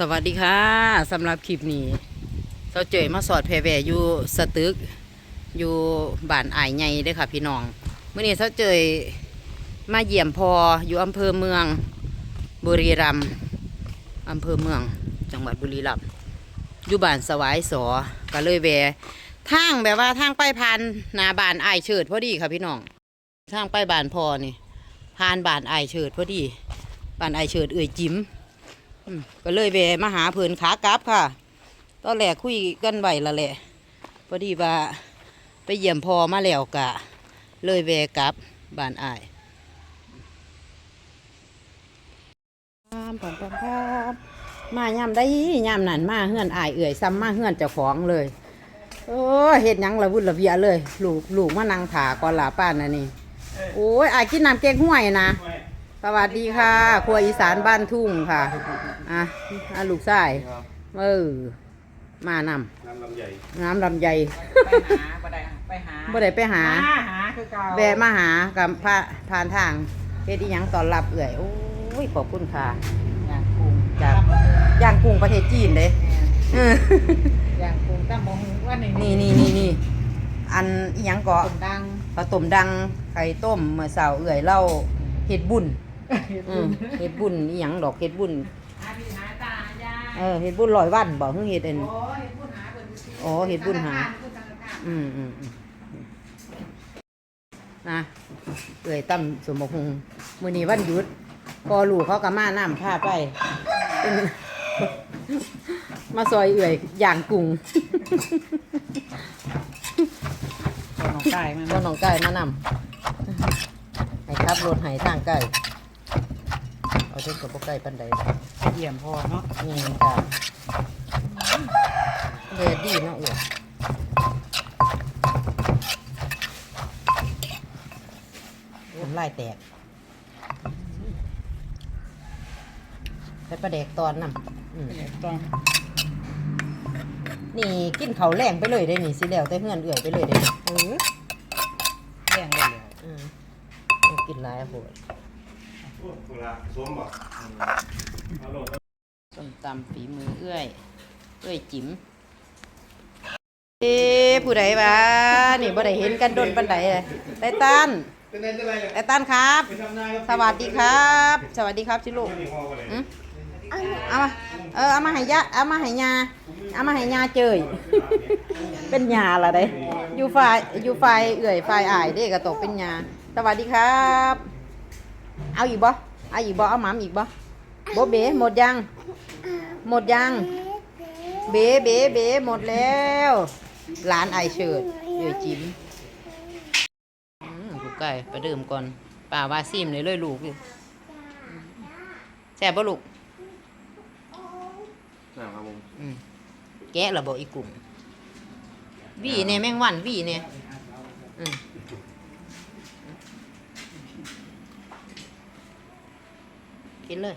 สวัสดีค่ะสำหรับคลิปนี้เสาเจยมาสอดแพรแวอยู่สตึก อยู่บ้านอายใหญ่เด้ค่ะพี่น้องเมื่อนี้เสาเจยมาเยี่ยมพออยู่อำเภอเมืองบุรีรัมย์อำเภอเมือง จังหวัดบุรีรัมย์อยู่บ้านสวายสอก็เลยแวทางแบบว่าทางไปผ่านนาบ้านอายเฉิดพอดีค่ะพี่น้องทางไปบ้านพอนี่ผ่านบ้านอายเฉิดพอดีบ้านอายเฉิดเอ่ยจิ้ม ก็เลยแวมาหาเพิ่นขากลับค่ะ ตอนแรกคุยกันไว้ละแหละพอดีว่าไปเยี่ยมพอมาแล้วกะ เลยแวกลับบ้านอายพามพามพามพมมายามได้ยามนั่นมาเฮือนอายเอื่อยซ้ำมาเฮือนเจ้าของเลยโอ้เฮ็ดยังละวุ่นละเวียเลย ลูกลูกมานั่งถาก่อนหลาป้านน่ะนี่ โอ้ยอายกินน้ำเก๊กห้วยนะ สวัสดีค่ะ ครัวอีสานบ้านทุ่งค่ะ อะอะลูกชายเออมานน้ำลำใหญ่ำน้ำลำไยไปหาบ่ได้ไปหาบ่ได้ไปหามาหาคือเก่าแวะมาหากับพระผ่านทางเฮ็ดอีหยังตอนรับเอื่อยโอ้ยขอบคุณค่ะอย่างกรุงจาก ย่างกุ้งประเทศจีนเด้เอออย่างกรุงตั้งมองว่านี่นี่นี่นี่นี่อันอีหยังเกาะ คนดัง ข้าวต้มดังไข่ต้มเมื่อเสาร์เอื่อยเล่าเฮ็ดบุญ อืมเฮ็ดบุญอีหยังดอกเฮ็ดบุญหาพี่หาตายายเออเฮ็ดบุญร้อยวันบอกเฮือเฮ็ดเอ็นโอ้ยพูดหาเพิ่นสิอ๋อเฮ็ดบุญหาพูดทางการอืมอืมอืมนะเอ่ยตั้มสมบคงมือนี้วันหยุดพอลูกเขาก็มาน้ำพาไปเป็นมาซอยเอื่อยอย่างกุ้งคนน้องกายมันก็น้องไก่มานำให้ขับรถให้ทางไก่ เอาเท่ากับพวกไก่ปันใดเยี่ยมพอเนาะนี่จ้ะเดือดดีเนาะเอื่อยน้ำลายแตกไปประเด็กตอนน้ำอืมต้องนี่กินเขาวแรงไปเลยได้นี่สิแล้วแต่เฮือนเอื่อยไปเลยได้นี่เออเลี้ยงได้เลยอืมต้องกินหลายโหด โอ้เวลาสวมบอกเอาลงส้มตำฝีมือเอื้อยเอื้อยจิ๋มเอ๊ะผู้ใดวะนี่บ่ได้เห็นกันโดนปันใดเลยไตตันเป็นไงเป็นไรไตตันครับ ไปทำนายสวัสดีครับ สวัสดีครับชิลูกไม่ได้ห่อกันเลยอืมเอามาเออเอามาให้ยะเอามาให้ยาเอามาให้ยาเจย เป็นยาละเด้อยู่ฝ่ายอยู่ฝ่ายเอื่อยฝ่ายอายเด้ก็ตกเป็นยาสวัสดีครับ เอาอีกบ่เอาอีกบ่เอาหมามอีกบ่บ่เบหมดยัง หมดยัง เบเบเบหมดแล้วหลานไอายเฉิดเดี๋ยวจิ้มอืมลูกไก่ไปเดิมก่อนป่าว่าซิมเลยเลยลูกดิแซ่บบ่ลูกนะครับผมอืมแกะระบอกอีกกลุ่มวีเนี่ยแมงวันวีเนี่ยอืม กินเลย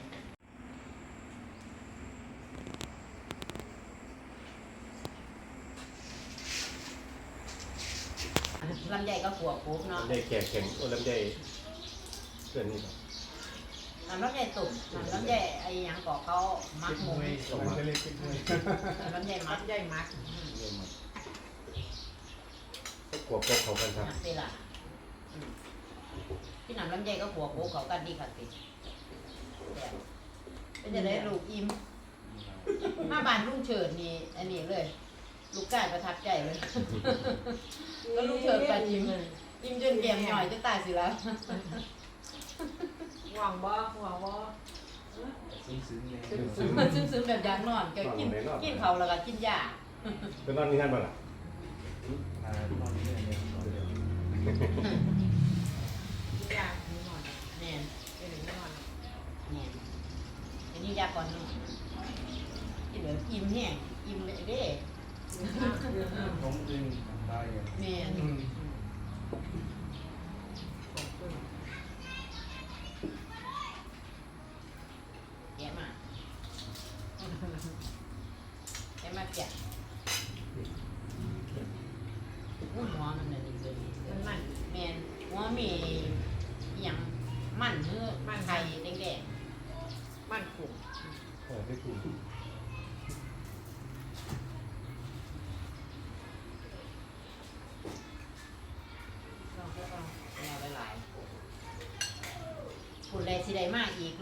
ลำใหญ่ก็ขวบปุ๊บเนาะลำใหญ่แข็งแข็งโอ้ลำใหญ่เกินนี่ครับลำใหญ่ตุ่มลำใหญ่ไอ้หยังก่อเขามักหมูสองมาลำใหญ่มักใหญ่มักเริ่มมาก็ขวบกบเขากันครับนักสิล่ะอืมพี่หนำลำใหญ่ก็ขวบปุ๊บเขากันดีค่ะสิแบบ เป็นจะได้ลูกอิ่มมาบ้านลุงเฉิดนี่อันนี้เลย ลูกไก่ประทับใจเลย ก็ลุงเฉิดไปยิ้มยิ้มจนแก้มหน่อยจะตายสิแล้วหวังบ่หวังบ่ซึ้งๆแบบอยากนอนก็กินกินเขาวแล้วก็กินยาเป็นนอนนี่งานบ่ล่ะอยากมีหน่อย แน่น เป็นหน่อย แน่นอันนี้ยาก่อนนอนกินแบบ อิ่มแห้งอิ่มเลยเด้ผมเองตายอะแม่นแกะมาแกะมาแกะหัวหมอมันน่ะดีเกินมันมันแมนหัวมีอหยังมันเนื้อมันไข่แดงมันขุ่มเออได้ถูก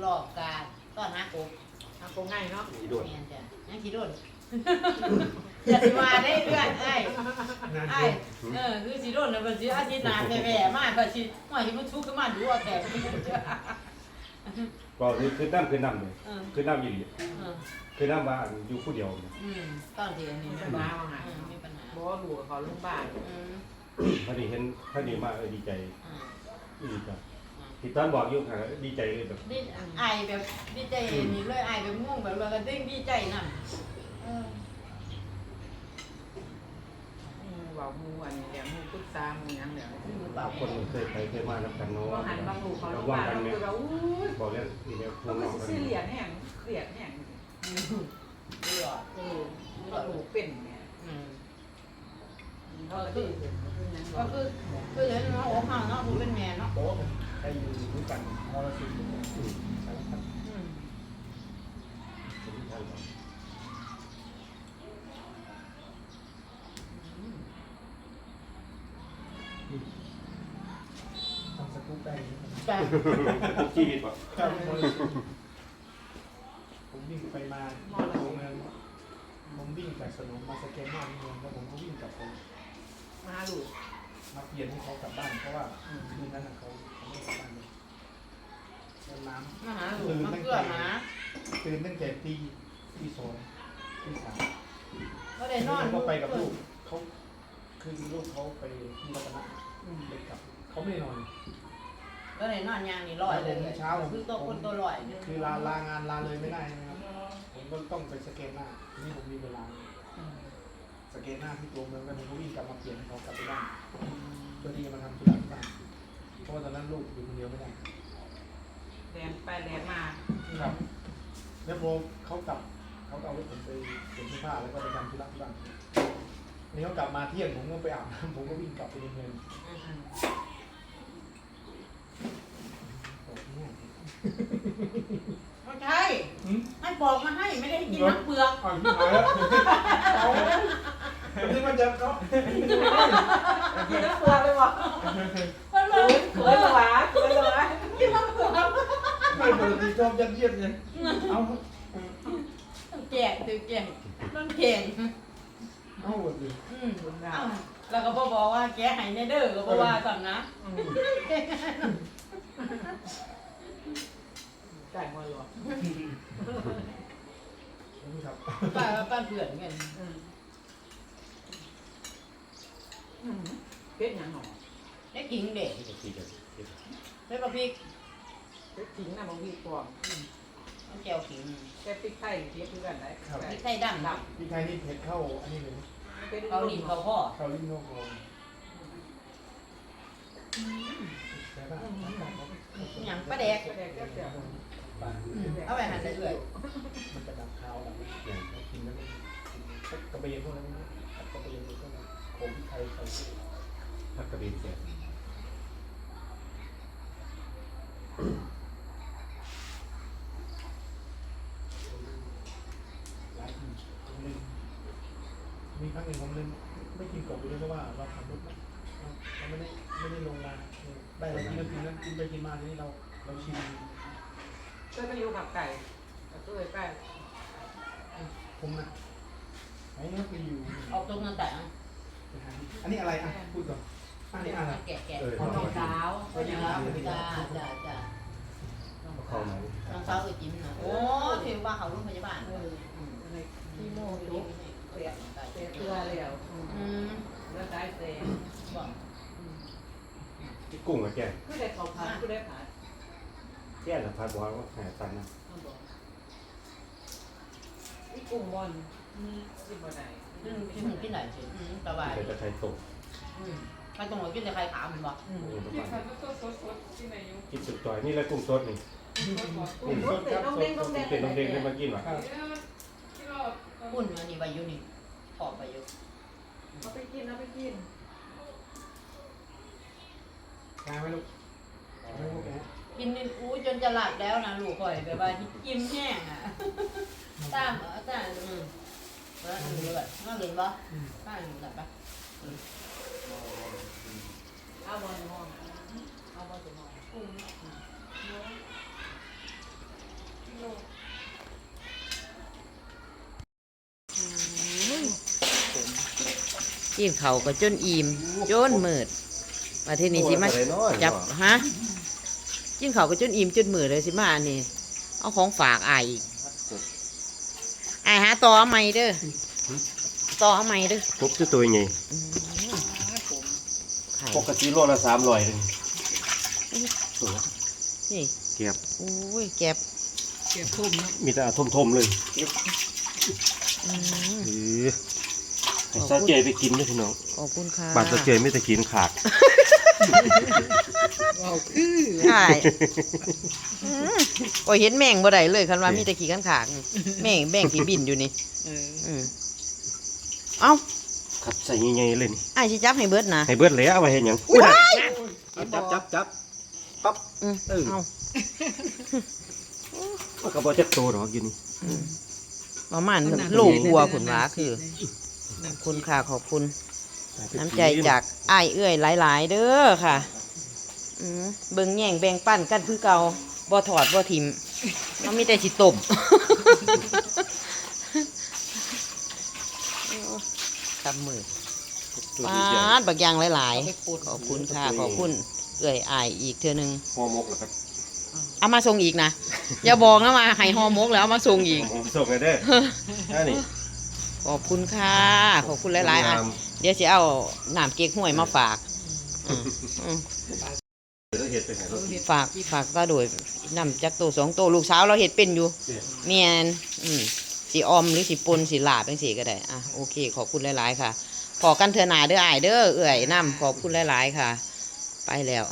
รอบกาตอนหากบทำโกงง่ายเนาะอีโดนแม่นจ้ะยังสิโดนอย่าสิมาได้เพื่อนไอ้ไอ้เออคือสิโดนนะเพิ่นสิอาทิตย์หน้าแว่ๆมาเพิ่นสิว่าสิมันทุกข์ขึ้นมาดูเอาแต่ก็คือคือน้ำคือน้ำเลยเออคือน้ำอยู่ดีเออคือน้ำว่าอยู่ผู้เดียวอืมตอนที่อันนี้มีมีปัปัญญหาหาว่าไงอืมมีปัญหาบ่รู้ว่าเขาโรงพยาบาลอืมพอดีเห็นพอดีมาเออดีใจอ่าดีใจ ที่ตอนบอกอยู่ค่ะดีใจเลยแบบดีไอายแบบดีใจนี่เลยไอายแบบง่วงแบบว่าก็ดึงดีใจนำเอออืมเว่าหมูอันนี้เดี๋ยวหมูปรึกษาหมูหยังเดี๋ยวบางคนเคยไปเคยมาแล้วกันเนาะว่าหันบางลูกเขาโรระงพยาวับางลกันเราเนี่ยคือว่าอู้ยบอกเรื่องอีเดียวพวเรากก็น้องสิกันซื้อเหรียญแห่งเหรียญแห่งอืมเลือดเออเขาลูกเป็นเนี่ยอืมเขาก็ดีขึ้นคือหยังก็คือคือเห็นเนาะโอ้ห่าเนาะผู้เป็นแม่เนาะโอ้ ใครอยู่ด้วยกันมรสุมสารพัดอืมทำสกู๊ปได้ไหมแต่ชีวิตว่ะครับมรสุมผมวิ่งไปมาตัวเมืองผมวิ่งจากสนมมาสแกนหน้าเมืองแล้วผมก็วิ่งกลับไปมาหาลูกมาเปลี่ยนให้เขากลับบ้านเพราะว่าคืนนั้นน่ะเขา เขาไม่กลับบ้านเลยแล้วน้มาหาลูกมาเกลือหาำตื่นตั้งแต่ตีตีสองตีสามก็ได้นอนก็ไปกับลูกเขาคือลูกเขาไปที่รัตนะไปกลับเขาไม่ได้นอน ก็ได้นอนยางนี่ลอยเลยเช้าผมคือตัวคนตัวลอยนึงคือลาลางานลาเลยไม่ได้นะครับ ผมก็ต้องไปสแกนหน้าทีนี่ผมมีเวลาอืมสแกนหน้าที่ตัวเมืองแล้วผมก็วิ่งกลับมาเปลี่ยนให้เขากลับไปบ้านพอดีมาทำธุระที่บ้าน เพราะว่าตอนนั้นลูกอยู่คนเดียวไม่ได้ แดนไปแดนมาครับ แล้วพอเขากลับเขาก็เอารถผมไปเปลี่ยนเสื้อผ้าแล้วก็ไปทำธุระที่บ้านนี่เขากลับมาเที่ยงผมก็ไปอาบน้ำผมก็วิ่งกลับไปในเมืองอืมโอ้โหเนี่ยไม่ใช่หืมให้บอกมาให้ไม่ได้ให้กินน้ำเปลือกอ่านที่หายแล้วเอาที่มันจะเขา กินน้ำเปลือกเลยวะมั ยัดเยียดไงเอาแก่ตื่นแก่มันเก่งเอาหมดเลยอืมเอ้าแล้วก็บอกว่าแกใหายในเด้อก็บอกว่าสั่นนะจ่ายมวยหรอครับป้าป้าเผื่อนกันอืมอืมเป็ดหยังหนอได้กินเด็กที่จะได้ปลาพริก เป็ดทิ้งน่ะบางทีก่อนน้ำแจ่วขิงแค่พริกไทยเทียบคือกันได้พริกไทยดำดับพี่ไทยนี่เผ็ดเข้าอันนี้เลยเป็ดเขาดินเขาพ่อเข้าลิ้นเข้าคอแต่ว่าอย่างปลาแดกแดกแซ่บปลาอืมเอาไปหั่นได้เลยมันจะดับคาวแบบนี้อย่างกินแล้วกระเบนพวกนั้นกระเบนพวกนั้นโขมไทยใส่พักกระบี่เสียหลายทีผมลืม มีครั้งหนึ่งผมลืมไม่กินกบเลยเพราะว่าเราขับรถเราไม่ได้ไม่ได้ลงมาได้เรากินแล้วกินแล้วกินไปกินมาทีนี้เราเราชิมๆเคยไปยู่กับไก่กับตู้ไอ้แป้งผมนะไอ้นี่ไปอยู่ออกตรงนั้นแต่อันนี้อะไรอะพูดก่อนอันนี้อะไรแกะแกะเออของน้องสาวก็ยังรับจ้าจ้าจ้ารองเข้ามาน้องสาวเคยกินนะโอ้ถือว่าเขาโรงพยาบาลที่โม่ลูก เกลียดเตะเกลือแล้วอืมอืมแล้วได้เตะบอกที่กุ้งกับแกคือได้เขาผัดคือได้ผัดแกสัมผัสบอกว่าหาตันนะเอาบอกนี่กุ้งบอลมีสิบวันไหนอืมกินหมูกินไหนสิอืมสบายแต่จะใช้ตกอืมใครตรงไหนกินแต่ใครขาวมันบอกอืมกินผัดสดสดสดที่ไหนอยู่กินสุดจอยนี่แหละกุ้งสดนี่กุ้งสดเลยต้องเด้งต้องเด้งเป็นน้องเด้งได้มากินหรอที่เรา พุ่นอันนี้ใบยูนี่ขอบใบยูเอาไปกินเอาไปกินกลางไหมลูกไม่ลูกแกกินนี่อู้จนจะหลับแล้วนะลูกข่อยแบบว่ากินแห้งอะตามตามอืมแล้วอันนี้แบบน่าเล่นปะตามหลับปะเอาบอลมองเอาบอลจะมองกุ้ง ก กินเขาวก็จนอิ่มจนมืดมาที่นี่สิมาโอ้ยอะไรน้อยจับเนาะฮะกินเขาวก็จนอิ่มจนมืดเลยสิมาอันนี่เอาของฝากอายอีกอายหาต่อเอาใหม่เด้อต่อเอาใหม่เด้อครบจะตัวยังไงอืมไข่ปกติโลละสามร้อยเลยตัวนี่เก็บโอ้ยแก็บเก็บทุ่มเนาะมีแต่ทมๆเลยอืมเออ ให้ซาเจยไปกินด้วยพี่น้องขอบคุณค่ะบาดซาเจยไม่แต่กินขาดว้าวคือใช่อืมโอ้ยเห็นแมงบ่ได้เลยคันว่ามีแต่ขี้ขันขากนี่แมงแมงขี้บินอยู่นี่เอออืมเอ้าขัดใส่ใหญ่ๆเลยนี่ไอ้ายสิจับให้เบิดนะ ให้เบิดแล้วเอาไว้เห็นหยังอุ้ยจับจับจับปั๊บอืมเออเอามันก็บ่จักโตดอกอยู่นี่ประมาณโลกลัวผุนว่าคือ ขอบคุณค่ะขอบคุณ น้ำใจจากอ้ายเอื้อยหลาย ๆ เด้อค่ะอืมเบิ่งแย่งแบ่งปั้นกันคือเก่าบ่ถอดบ่ทิมมันมีแต่สิตบทำมือตัวปใหญ่าดบักอยางหลายเอาไปปนๆขอบคุณค่ะ ขอบคุณเอื้อยอ้ายอีกเทื่อหนึงห่อหมกแล้วก็เอามาส่งอีกนะ อย่าบอกนะมาให้ฮอหมกแล้วเอามาส่งอีกผมส่งให้เด้ออันนี้ ขอบคุณค่ะ ขอบคุณหลายๆอะเดี๋ยวจะเอาน้ำเก๊กห้วยมาฝากอืมอืมเดี๋ยวเราเฮ็ดไปให้เราฝากฝากตาโดยนำจักโตสองโตลูกสาวเราเห็ดเป็นอยู่เนี่ยเมียนอืมสีออมหรือสีปนสีลาบเป็นสีก็ได้อะโอเค ขอบคุณหลาย ๆ ค่ะขอกันเถอะหนาเด้ออายเด้อเอื่อยน้ำขอบคุณหลาย ๆ ค่ะ ไปแล้ว